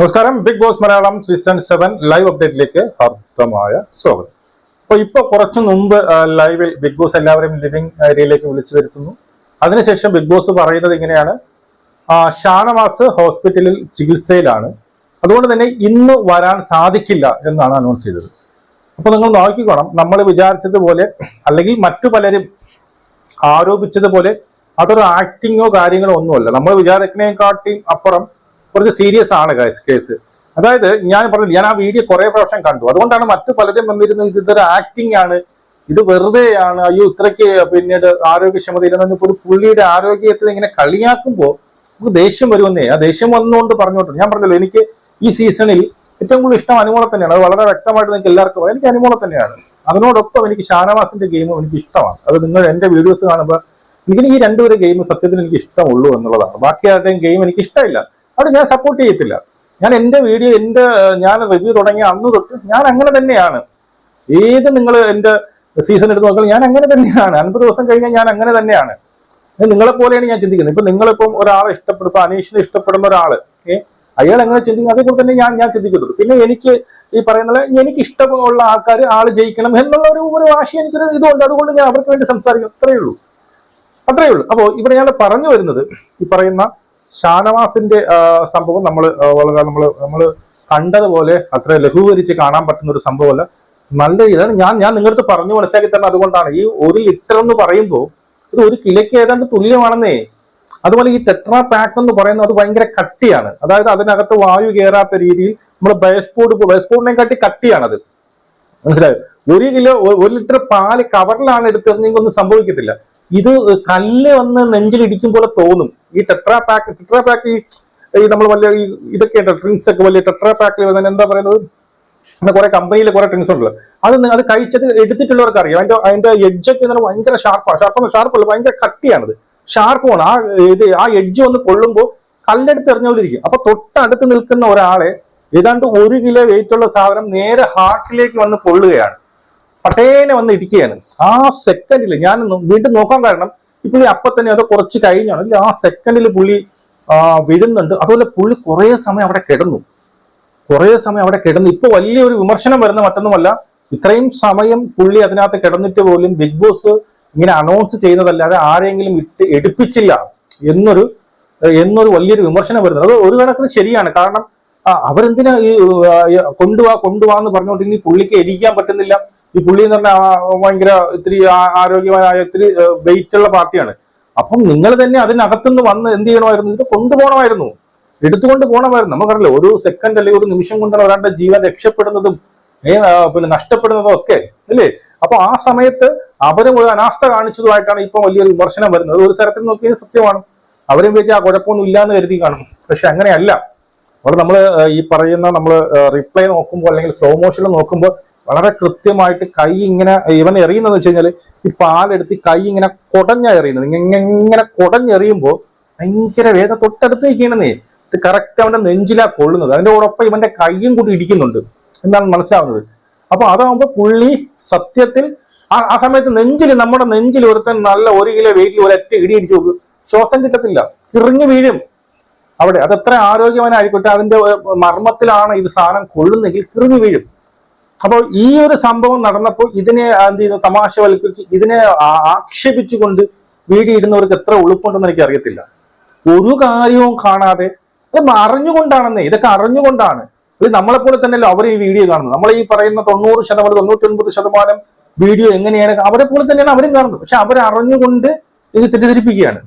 നമസ്കാരം. Bigg Boss Malayalam season seven live അപ്ഡേറ്റിലേക്ക് ഹർദ്ദമായ സ്വാഗതം. അപ്പൊ ഇപ്പൊ കുറച്ചു മുമ്പ് ലൈവിൽ ബിഗ് ബോസ് എല്ലാവരെയും ലിവിംഗ് ഏരിയയിലേക്ക് വിളിച്ചു വരുത്തുന്നു. അതിനുശേഷം ബിഗ് ബോസ് പറയുന്നത് ഇങ്ങനെയാണ്. ഷാനവാസ് ഹോസ്പിറ്റലിൽ ചികിത്സയിലാണ്. അതുകൊണ്ട് തന്നെ ഇന്ന് വരാൻ സാധിക്കില്ല എന്നാണ് അനൗൺസ് ചെയ്തത്. അപ്പൊ നിങ്ങൾ നോക്കിക്കോണം നമ്മൾ വിചാരിച്ചതുപോലെ അല്ലെങ്കിൽ മറ്റു പലരും ആരോപിച്ചതുപോലെ അതൊരു ആക്ടിങ്ങോ കാര്യങ്ങളോ ഒന്നുമല്ല. നമ്മൾ വിചാരിക്കുന്നതിനെക്കാട്ടിയും അപ്പുറം കുറച്ച് സീരിയസ് ആണ് കേസ് അതായത് ഞാൻ പറഞ്ഞു ഞാൻ ആ വീഡിയോ കുറെ പ്രാവശ്യം കണ്ടു. അതുകൊണ്ടാണ് മറ്റു പലരും വന്നിരുന്നത് ഇത് ഇതൊരു ആക്ടിങ് ആണ് ഇത് വെറുതെയാണ് അയ്യോ ഇത്രയ്ക്ക് പിന്നീട് ആരോഗ്യക്ഷമത ഇല്ലെന്ന് ഒരു പുള്ളിയുടെ ആരോഗ്യത്തെ ഇങ്ങനെ കളിയാക്കുമ്പോൾ നമുക്ക് ദേഷ്യം വരുമെന്നേ. ആ ദേഷ്യം വന്നുകൊണ്ട് പറഞ്ഞോട്ടെ. ഞാൻ പറഞ്ഞല്ലോ എനിക്ക് ഈ സീസണിൽ ഏറ്റവും കൂടുതൽ ഇഷ്ടം അനുമോളെ തന്നെയാണ്. അത് വളരെ വ്യക്തമായിട്ട് നിങ്ങൾക്ക് എല്ലാവർക്കും എനിക്ക് അനുമോളെ തന്നെയാണ്. അതിനോടൊപ്പം എനിക്ക് ഷാനവാസിന്റെ ഗെയിമും എനിക്ക് ഇഷ്ടമാണ്. അത് നിങ്ങൾ എന്റെ വീഡിയോസ് കാണുമ്പോൾ എനിക്ക് ഈ രണ്ടുപേരും ഗെയിം സത്യത്തിൽ എനിക്ക് ഇഷ്ടമുള്ളൂ എന്നുള്ളതാണ്. ബാക്കി ആരുടെയും ഗെയിം എനിക്ക് ഇഷ്ടമില്ല. അവിടെ ഞാൻ സപ്പോർട്ട് ചെയ്യത്തില്ല. ഞാൻ എന്റെ വീഡിയോ എന്റെ ഞാൻ റിവ്യൂ തുടങ്ങിയ അന്ന് തൊട്ട് ഞാൻ അങ്ങനെ തന്നെയാണ്. ഏത് നിങ്ങൾ എന്റെ സീസൺ എടുത്ത് നോക്കിയാൽ ഞാൻ അങ്ങനെ തന്നെയാണ്. അൻപത് ദിവസം കഴിഞ്ഞാൽ ഞാൻ അങ്ങനെ തന്നെയാണ്. നിങ്ങളെ പോലെയാണ് ഞാൻ ചിന്തിക്കുന്നത്. ഇപ്പൊ നിങ്ങളിപ്പം ഒരാളെ ഇഷ്ടപ്പെടും ഇപ്പൊ അനീഷിനെ ഇഷ്ടപ്പെടുന്ന ഒരാൾ ഏഹ് അയാൾ എങ്ങനെ ചിന്തിക്കും അതേപോലെ തന്നെ ഞാൻ ഞാൻ ചിന്തിക്കുന്നുള്ളൂ പിന്നെ എനിക്ക് ഈ പറയുന്ന എനിക്ക് ഇഷ്ടമുള്ള ആൾക്കാർ ആൾ ജയിക്കണം എന്നുള്ള ഒരു ഒരു വാശി എനിക്കൊരു ഇതുണ്ട്. അതുകൊണ്ട് ഞാൻ അവർക്ക് വേണ്ടി സംസാരിക്കും. അത്രയേ ഉള്ളൂ. അത്രയേ ഉള്ളൂ. അപ്പോൾ ഇവിടെ ഞാൻ പറഞ്ഞു വരുന്നത് ഈ പറയുന്ന ഷാനവാസിന്റെ സംഭവം നമ്മൾ വളരെ നമ്മൾ നമ്മൾ കണ്ടതുപോലെ അത്ര ലഘൂകരിച്ച് കാണാൻ പറ്റുന്ന ഒരു സംഭവമല്ല. നല്ല ഇതാണ്. ഞാൻ ഞാൻ നിങ്ങളുടെ പറഞ്ഞു മനസ്സിലാക്കി തന്നെ അതുകൊണ്ടാണ് ഈ ഒരു ലിറ്റർ എന്ന് പറയുമ്പോൾ ഇത് ഒരു കിലയ്ക്ക് ഏതാണ്ട് തുല്യമാണെന്നേ. അതുപോലെ ഈ ടെട്രാ പാക്ക് എന്ന് പറയുന്നത് അത് ഭയങ്കര കട്ടിയാണ്. അതായത് അതിനകത്ത് വായു കയറാത്ത രീതിയിൽ നമ്മൾ ബയസ്പോർഡ് ബയസ്പോർഡിനെ കാട്ടി കട്ടിയാണത്. മനസ്സിലായോ? ഒരു കിലോ ഒരു ലിറ്റർ പാൽ കവറിലാണ് എടുത്തതെങ്കിൽ ഒന്നും സംഭവിക്കത്തില്ല. ഇത് കല്ല് വന്ന് നെഞ്ചിലിടിക്കും പോലെ തോന്നും. ഈ ടെട്രാ പാക്ക് ടെട്രാ പാക്ക് ഈ നമ്മൾ വലിയ ഈ ഇതൊക്കെ ഡ്രിങ്ക്സ് ഒക്കെ വലിയ ടെട്രാ പാക്കിൽ എന്താ പറയുന്നത്? അങ്ങനെ കുറെ കമ്പനിയിൽ കുറെ ഡ്രിങ്ക്സ് ഉണ്ടല്ലോ. അത് അത് കഴിച്ചത് എടുത്തിട്ടുള്ളവർക്ക് അറിയാം. അതിന്റെ അതിന്റെ എഡ്ജൊക്കെ എന്ന് പറഞ്ഞാൽ ഭയങ്കര ഷാർപ്പാണ് ഷാർപ്പ് ഷാർപ്പല്ല ഭയങ്കര കട്ടിയാണത്. ഷാർപ്പാണ് ആ ഇത് ആ എഡ്ജ് ഒന്ന് കൊള്ളുമ്പോൾ കല്ലെടുത്ത് എറിഞ്ഞുകൊണ്ടിരിക്കും അപ്പൊ തൊട്ടടുത്ത് നിൽക്കുന്ന ഒരാളെ ഏതാണ്ട് ഒരു കിലോ വെയിറ്റ് ഉള്ള സാധനം നേരെ ഹാർട്ടിലേക്ക് വന്ന് കൊള്ളുകയാണ്. പട്ടേനെ വന്ന് ഇടിക്കുകയാണ്. ആ സെക്കൻഡിൽ ഞാൻ വീണ്ടും നോക്കാൻ കാരണം പുള്ളി അപ്പൊ തന്നെ അത് കുറച്ച് കഴിഞ്ഞാണ്. ഇല്ല, ആ സെക്കൻഡിൽ പുള്ളി വീഴുന്നുണ്ട്. അതുപോലെ പുള്ളി കുറേ സമയം അവിടെ കിടന്നു. കുറേ സമയം അവിടെ കിടന്നു. ഇപ്പൊ വലിയൊരു വിമർശനം വരുന്ന മറ്റൊന്നുമല്ല. ഇത്രയും സമയം പുള്ളി അതിനകത്ത് കിടന്നിട്ട് പോലും ബിഗ് ബോസ് ഇങ്ങനെ അനൗൺസ് ചെയ്യുന്നതല്ലാതെ ആരെങ്കിലും ഇട്ട് എടുപ്പിച്ചില്ല എന്നൊരു എന്നൊരു വലിയൊരു വിമർശനം വരുന്നത്. അത് ഒരു കണക്കിന് ശരിയാണ്. കാരണം അവരെന്തിനാ ഈ കൊണ്ടുവാ കൊണ്ടുവാ എന്ന് പറഞ്ഞുകൊണ്ട് ഈ പുള്ളിക്ക് എരിക്കാൻ പറ്റുന്നില്ല. ഈ പുള്ളി എന്ന് പറഞ്ഞാൽ ഭയങ്കര ഇത്തിരി ആരോഗ്യമായ ഇത്തിരി വെയിറ്റ് ഉള്ള പാർട്ടിയാണ്. അപ്പം നിങ്ങൾ തന്നെ അതിനകത്തുനിന്ന് വന്ന് എന്ത് ചെയ്യണമായിരുന്നു? ഇത് കൊണ്ടുപോകണമായിരുന്നു എടുത്തുകൊണ്ട് പോകണമായിരുന്നു നമുക്കറിയില്ല ഒരു സെക്കൻഡ് അല്ലെങ്കിൽ ഒരു നിമിഷം കൊണ്ടാണ് ഒരാളുടെ ജീവൻ രക്ഷപ്പെടുന്നതും പിന്നെ നഷ്ടപ്പെടുന്നതും ഒക്കെ അല്ലേ? അപ്പൊ ആ സമയത്ത് അവരും ഒരു അനാസ്ഥ കാണിച്ചതുമായിട്ടാണ് ഇപ്പം വലിയൊരു വിമർശനം വരുന്നത്. ഒരു തരത്തിൽ നോക്കിയത് സത്യമാണ്. അവരും വെച്ച് ആ കുഴപ്പമൊന്നും ഇല്ലാന്ന് കരുതി കാണും. പക്ഷെ അങ്ങനെയല്ല. അവിടെ നമ്മൾ ഈ പറയുന്ന നമ്മൾ റിപ്ലൈ നോക്കുമ്പോൾ അല്ലെങ്കിൽ സ്ലോ മോഷനിൽ നോക്കുമ്പോൾ വളരെ കൃത്യമായിട്ട് കൈ ഇങ്ങനെ ഇവൻ എറിയുന്നതെന്ന് വെച്ച് കഴിഞ്ഞാൽ ഈ പാലെടുത്ത് കൈ ഇങ്ങനെ കൊടഞ്ഞ എറിയുന്നത്. ഇങ്ങനെ കൊടഞ്ഞെറിയുമ്പോൾ ഭയങ്കര വേദന തൊട്ടടുത്ത് നിൽക്കണമെന്നേ ഇത് കറക്റ്റ് അവന്റെ നെഞ്ചിലാ കൊള്ളുന്നത്. അതിന്റെ ഉറപ്പ് ഇവന്റെ കൈയും കൂടി ഇടിക്കുന്നുണ്ട്. എന്നാണ് മനസ്സിലാവുന്നത്. അപ്പൊ അതാകുമ്പോൾ പുള്ളി സത്യത്തിൽ ആ ആ സമയത്ത് നെഞ്ചിൽ നമ്മുടെ നെഞ്ചിൽ ഒരുത്തൻ നല്ല ഒരു കിലോ വെയിറ്റിൽ ഒരൊറ്റ ഇടി ഇടിച്ചു നോക്കും. ശ്വാസം കിട്ടത്തില്ല. ഇറങ്ങി വീഴും. അവിടെ. അത് എത്ര ആരോഗ്യവാനായിക്കോട്ടെ അതിന്റെ മർമ്മത്തിലാണ് ഇത് സാധനം കൊള്ളുന്നെങ്കിൽ കിറങ്ങി വീഴും. അപ്പോൾ ഈ ഒരു സംഭവം നടന്നപ്പോൾ ഇതിനെ എന്ത് ചെയ്യുന്നു തമാശവൽക്കരിച്ച് ഇതിനെ ആക്ഷേപിച്ചുകൊണ്ട് വീഡിയോ ഇടുന്നവർക്ക് എത്ര ഉളുപ്പുണ്ടെന്ന് എനിക്ക് അറിയത്തില്ല ഒരു കാര്യവും കാണാതെ അറിഞ്ഞുകൊണ്ടാണെന്നേ ഇതൊക്കെ അറിഞ്ഞുകൊണ്ടാണ്. ഇത് നമ്മളെപ്പോലെ തന്നെയല്ലോ അവർ ഈ വീഡിയോ കാണുന്നത്? നമ്മൾ ഈ പറയുന്ന തൊണ്ണൂറ് ശതമാനം തൊണ്ണൂറ്റി ഒൻപത് ശതമാനം വീഡിയോ എങ്ങനെയാണ്? അവരെ പോലെ തന്നെയാണ് അവരും കാണുന്നത്. പക്ഷെ അവരറിഞ്ഞുകൊണ്ട് ഇത് തെറ്റിദ്ധരിപ്പിക്കുകയാണ്.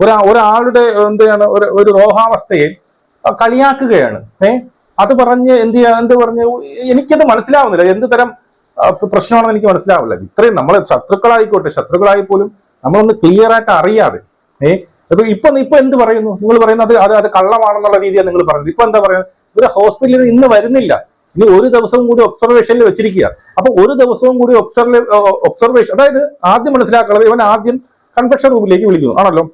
ഒരാ ഒരാളുടെ എന്താണ് ഒരു ഒരു രോഹാവസ്ഥയെ കളിയാക്കുകയാണ്. ഏ? അത് പറഞ്ഞ് എന്ത് ചെയ്യാ എന്ത് പറഞ്ഞ് എനിക്കത് മനസ്സിലാവുന്നില്ല. എന്ത് തരം പ്രശ്നമാണെന്ന് എനിക്ക് മനസ്സിലാവില്ല. ഇത്രയും നമ്മൾ ശത്രുക്കളായിക്കോട്ടെ ശത്രുക്കളായി പോലും നമ്മളൊന്ന് ക്ലിയർ ആയിട്ട് അറിയാതെ ഏ? ഇപ്പൊ ഇപ്പൊ ഇപ്പൊ എന്ത് പറയുന്നു? നിങ്ങൾ പറയുന്നത് അത് അത് കള്ളമാണെന്നുള്ള രീതിയാണ് നിങ്ങൾ പറയുന്നത്. ഇപ്പൊ എന്താ പറയുന്നത്? ഇവർ ഹോസ്പിറ്റലിൽ ഇന്ന് വരുന്നില്ല. ഇനി ഒരു ദിവസം കൂടി ഒബ്സർവേഷനിൽ വെച്ചിരിക്കുക. അപ്പൊ ഒരു ദിവസവും കൂടി ഒബ്സർവേ ഒബ്സർവേഷൻ അതായത് ആദ്യം മനസ്സിലാക്കുന്നത് ഇവൻ ആദ്യം കൺഫെഷൻ റൂമിലേക്ക് വിളിക്കുന്നു. ആണല്ലോ?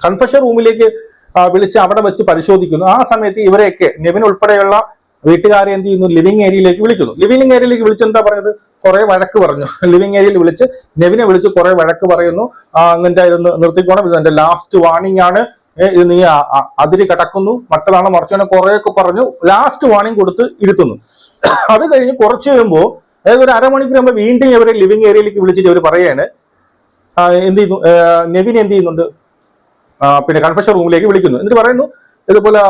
കൺഫെഷൻ റൂമിലേക്ക് വിളിച്ച് അവിടെ വെച്ച് പരിശോധിക്കുന്നു. ആ സമയത്ത് ഇവരെയൊക്കെ നെവിൻ ഉൾപ്പെടെയുള്ള വീട്ടുകാരെ എന്ത് ചെയ്യുന്നു? ലിവിംഗ് ഏരിയയിലേക്ക് വിളിക്കുന്നു. ലിവിംഗ് ഏരിയയിലേക്ക് വിളിച്ച് എന്താ പറയുന്നത്? കുറെ വഴക്ക് പറഞ്ഞു. ലിവിംഗ് ഏരിയയിൽ വിളിച്ച് നെവിനെ വിളിച്ച് കുറെ വഴക്ക് പറയുന്നു. നിന്റെ ഇത് നിർത്തിക്കോണം. ഇത് എന്റെ ലാസ്റ്റ് വാർണിംഗ് ആണ്. ഇത് നീ അതിരി കടക്കുന്നു. മറ്റതാണ് മറിച്ചാണ് കുറെയൊക്കെ പറഞ്ഞു. ലാസ്റ്റ് വാണിംഗ് കൊടുത്ത് ഇരുത്തുന്നു. അത് കഴിഞ്ഞ് കുറച്ച് കഴിയുമ്പോൾ അതായത് ഒരു അരമണിക്കൂർ ആകുമ്പോൾ വീണ്ടും ഇവരെ ലിവിംഗ് ഏരിയയിലേക്ക് വിളിച്ചിട്ട് ഇവർ പറയാണ്. എന്ത് ചെയ്യുന്നു? നെവിൻ എന്ത് ചെയ്യുന്നുണ്ട്? പിന്നെ കൺഫഷൻ റൂമിലേക്ക് വിളിക്കുന്നു. എന്നിട്ട് പറയുന്നു ഇതുപോലെ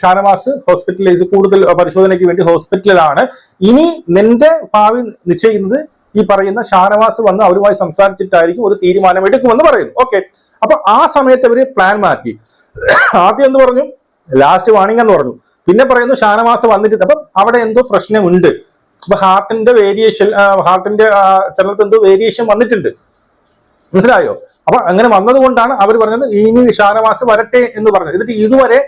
ഷാനവാസ് ഹോസ്പിറ്റലൈസ് കൂടുതൽ പരിശോധനയ്ക്ക് വേണ്ടി ഹോസ്പിറ്റലിലാണ് ഇനി നിന്റെ ഭാവി നിശ്ചയിക്കുന്നത് ഈ പറയുന്ന ഷാനവാസ് വന്ന് അവരുമായി സംസാരിച്ചിട്ടായിരിക്കും ഒരു തീരുമാനം എടുക്കുമെന്ന് പറയുന്നു. ഓക്കെ അപ്പൊ ആ സമയത്ത് അവർ പ്ലാൻ മാറ്റി. ആദ്യം എന്ന് പറഞ്ഞു? ലാസ്റ്റ് വാണിംഗ് എന്ന് പറഞ്ഞു. പിന്നെ പറയുന്നു ഷാനവാസ് വന്നിട്ട് അപ്പം അവിടെ എന്തോ പ്രശ്നമുണ്ട്. അപ്പൊ ഹാർട്ടിന്റെ വേരിയേഷൻ ഹാർട്ടിന്റെ ചിലർക്ക് എന്തോ വേരിയേഷൻ വന്നിട്ടുണ്ട്. മനസ്സിലായോ? അപ്പൊ അങ്ങനെ വന്നതുകൊണ്ടാണ് അവർ പറഞ്ഞത് ഇനി ഷാനവാസ് വരട്ടെ എന്ന് പറഞ്ഞത്. എന്നിട്ട് ഇതുവരെ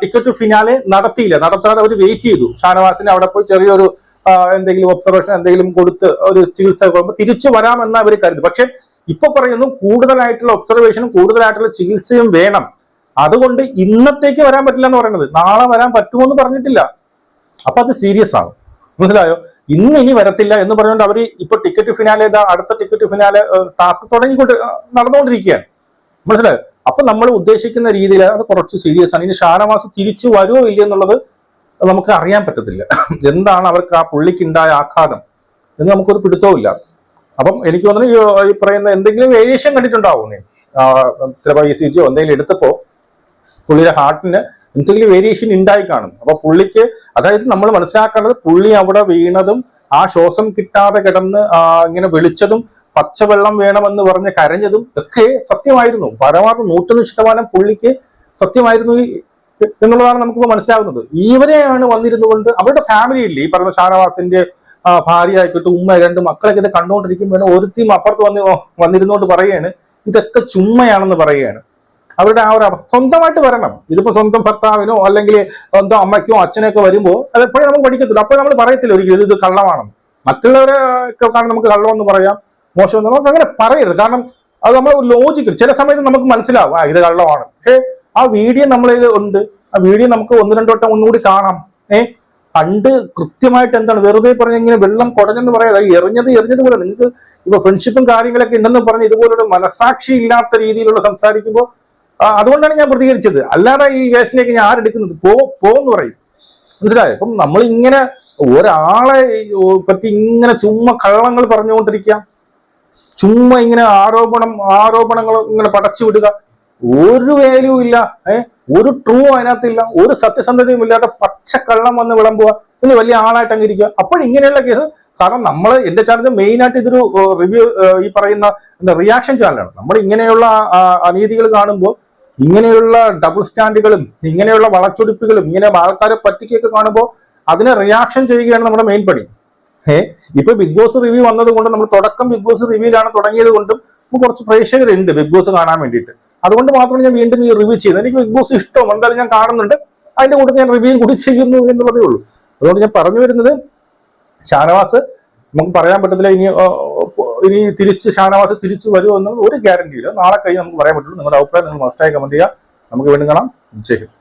ടിക്കറ്റ് ഫിനാലെ നടത്തിയില്ല. നടത്താതെ അവർ വെയിറ്റ് ചെയ്തു. ഷാനവാസിനെ അവിടെ പോയി ചെറിയൊരു എന്തെങ്കിലും ഒബ്സർവേഷൻ എന്തെങ്കിലും കൊടുത്ത് ഒരു ചികിത്സ കൊടുക്കുമ്പോൾ തിരിച്ചു വരാമെന്ന് അവർ കരുതി പക്ഷെ ഇപ്പൊ പറയുന്നു കൂടുതലായിട്ടുള്ള ഒബ്സർവേഷനും കൂടുതലായിട്ടുള്ള ചികിത്സയും വേണം. അതുകൊണ്ട് ഇന്നത്തേക്ക് വരാൻ പറ്റില്ല എന്ന് പറയുന്നത്. നാളെ വരാൻ പറ്റുമോ എന്ന് പറഞ്ഞിട്ടില്ല. അപ്പൊ അത് സീരിയസ് ആണ്. മനസ്സിലായോ? ഇന്ന് ഇനി വരത്തില്ല എന്ന് പറഞ്ഞുകൊണ്ട് അവർ ഇപ്പൊ ടിക്കറ്റ് ഫിനാലെ ഇതാ അടുത്ത ടിക്കറ്റ് ഫിനാലെ ടാസ്ക് തുടങ്ങിക്കൊണ്ട് നടന്നുകൊണ്ടിരിക്കുകയാണ്. മനസ്സിലായോ? അപ്പൊ നമ്മൾ ഉദ്ദേശിക്കുന്ന രീതിയിൽ അത് കുറച്ച് സീരിയസ് ആണ്. ഇനി ഷാനവാസ് തിരിച്ചു വരുമോ ഇല്ല എന്നുള്ളത് നമുക്ക് അറിയാൻ പറ്റത്തില്ല. എന്താണ് അവർക്ക് ആ പുള്ളിക്ക് ഉണ്ടായ ആഘാതം എന്ന് നമുക്കൊരു പിടുത്തവും ഇല്ല. അപ്പം എനിക്ക് തോന്നുന്നു ഈ- പറയുന്ന എന്തെങ്കിലും വേരിയേഷൻ കണ്ടിട്ടുണ്ടാവും. നീ ചിലപ്പോൾ ഇ സി ജിയോ എന്തെങ്കിലും എടുത്തപ്പോ പുള്ളിയുടെ ഹാർട്ടിന് എന്തെങ്കിലും വേരിയേഷൻ ഉണ്ടായി കാണും. അപ്പൊ പുള്ളിക്ക് അതായത് നമ്മൾ മനസ്സിലാക്കേണ്ടത് പുള്ളി അവിടെ വീണതും ആ ശ്വാസം കിട്ടാതെ കിടന്ന് ഇങ്ങനെ വിളിച്ചതും പച്ചവെള്ളം വേണമെന്ന് പറഞ്ഞ് കരഞ്ഞതും ഒക്കെ സത്യമായിരുന്നു. പരമാവധി നൂറ്റൊന്ന് ശതമാനം പുള്ളിക്ക് സത്യമായിരുന്നു എന്നുള്ളതാണ് നമുക്കിപ്പോ മനസ്സിലാകുന്നത് ഇവരെയാണ് വന്നിരുന്നു കൊണ്ട് അവരുടെ ഫാമിലി ഇല്ലേ? ഈ പറഞ്ഞ ഷാനവാസിന്റെ ഭാര്യ ആയിക്കോട്ടെ ഉമ്മ രണ്ട് മക്കളൊക്കെ ഇത് കണ്ടുകൊണ്ടിരിക്കുമ്പോൾ ഒരുത്തിയും അപ്പുറത്ത് വന്ന് വന്നിരുന്നുകൊണ്ട് പറയുകയാണ് ഇതൊക്കെ ചുമ്മയാണെന്ന് പറയുകയാണ് അവരുടെ ആ ഒരു സ്വന്തമായിട്ട് വരണം. ഇതിപ്പോ സ്വന്തം ഭർത്താവിനോ അല്ലെങ്കിൽ സ്വന്തം അമ്മയ്ക്കോ അച്ഛനൊക്കെ വരുമ്പോൾ അത് എപ്പോഴും നമുക്ക് പഠിക്കത്തില്ല. അപ്പോൾ നമ്മൾ പറയത്തില്ല ഒരു ഇത് കള്ളമാണെന്ന്. മറ്റുള്ളവരെ കാരണം നമുക്ക് കള്ളമെന്ന് പറയാം മോശമെന്ന് നമുക്ക് അങ്ങനെ പറയരുത്. കാരണം അത് നമ്മൾ ലോജിക്കൽ ചില സമയത്ത് നമുക്ക് മനസ്സിലാവും ആ ഇത് കള്ളമാണ്. പക്ഷേ ആ വീഡിയോ നമ്മളിൽ ഉണ്ട്. ആ വീഡിയോ നമുക്ക് ഒന്ന് രണ്ടു വട്ടം ഒന്നുകൂടി കാണാം. ഏ? പണ്ട് കൃത്യമായിട്ട് എന്താണ് വെറുതെ പറഞ്ഞ ഇങ്ങനെ വെള്ളം കുടഞ്ഞെന്ന് പറയാം അത് എറിഞ്ഞത് എറിഞ്ഞത് പോലെ നിങ്ങൾക്ക് ഇപ്പൊ ഫ്രണ്ട്ഷിപ്പും കാര്യങ്ങളൊക്കെ ഉണ്ടെന്ന് പറഞ്ഞ് ഇതുപോലൊരു മനസാക്ഷി ഇല്ലാത്ത രീതിയിലുള്ള സംസാരിക്കുമ്പോൾ അതുകൊണ്ടാണ് ഞാൻ പ്രതികരിച്ചത്. അല്ലാതെ ഈ വേഷനേക്ക് ഞാൻ ആരെടുക്കുന്നത്? പോ പോന്ന് പറയും. മനസ്സിലായോ? അപ്പം നമ്മൾ ഇങ്ങനെ ഒരാളെ പറ്റി ഇങ്ങനെ ചുമ്മാ കള്ളങ്ങൾ പറഞ്ഞുകൊണ്ടിരിക്കാം ചുമ്മാ ഇങ്ങനെ ആരോപണം ആരോപണങ്ങൾ ഇങ്ങനെ പടച്ചു വിടുക. ഒരു വാല്യൂ ഇല്ല. ഏഹ് ഒരു ട്രൂ അതിനകത്തില്ല. ഒരു സത്യസന്ധതയും ഇല്ലാത്ത പച്ചക്കള്ളം വന്ന് വിളമ്പുക. ഇന്ന് വലിയ ആളായിട്ട് അങ്ങ് ഇരിക്കുക അപ്പോൾ ഇങ്ങനെയുള്ള കേസ് കാരണം നമ്മൾ എന്റെ ചാനൽ മെയിൻ ആയിട്ട് ഇതൊരു റിവ്യൂ ഈ പറയുന്ന റിയാക്ഷൻ ചാനലാണ് നമ്മൾ ഇങ്ങനെയുള്ള അനീതികൾ കാണുമ്പോൾ ഇങ്ങനെയുള്ള ഡബിൾ സ്റ്റാൻഡുകളും ഇങ്ങനെയുള്ള വളച്ചൊടിപ്പുകളും ഇങ്ങനെ ആൾക്കാരെ പറ്റിക്കൊക്കെ കാണുമ്പോൾ അതിനെ റിയാക്ഷൻ ചെയ്യുകയാണ് നമ്മുടെ മെയിൻ പണി ഏഹ് ഇപ്പൊ ബിഗ് ബോസ് റിവ്യൂ വന്നത് കൊണ്ട് നമ്മൾ തുടക്കം ബിഗ് ബോസ് റിവ്യൂലാണ് തുടങ്ങിയത് കൊണ്ടും കുറച്ച് പ്രേക്ഷകരുണ്ട് ബിഗ് ബോസ് കാണാൻ വേണ്ടിയിട്ട്. അതുകൊണ്ട് മാത്രമാണ് ഞാൻ വീണ്ടും ഈ റിവ്യൂ ചെയ്യുന്നത്. എനിക്ക് ബിഗ് ബോസ് ഇഷ്ടം. എന്തായാലും ഞാൻ കാണുന്നുണ്ട്. അതിന്റെ കൂടെ ഞാൻ റിവ്യൂ കൂടി ചെയ്യുന്നു എന്നുള്ളതേ ഉള്ളൂ. അതുകൊണ്ട് ഞാൻ പറഞ്ഞു വരുന്നത് ഷാനവാസ് നമുക്ക് പറയാൻ പറ്റത്തില്ല ഇനി ഇനി തിരിച്ച് ഷാനവാസ് തിരിച്ചു വരുമോ എന്നുള്ള ഒരു ഗ്യാരണ്ടിയില്ല നാളെ കഴിഞ്ഞ് നമുക്ക് പറയാൻ പറ്റുള്ളൂ. നിങ്ങളുടെ അഭിപ്രായം നിങ്ങൾ മസ്റ്റായി കമന്റ് ചെയ്യുക. നമുക്ക് വീണ്ടും കാണാം. ജയ് ഹിന്ദ്.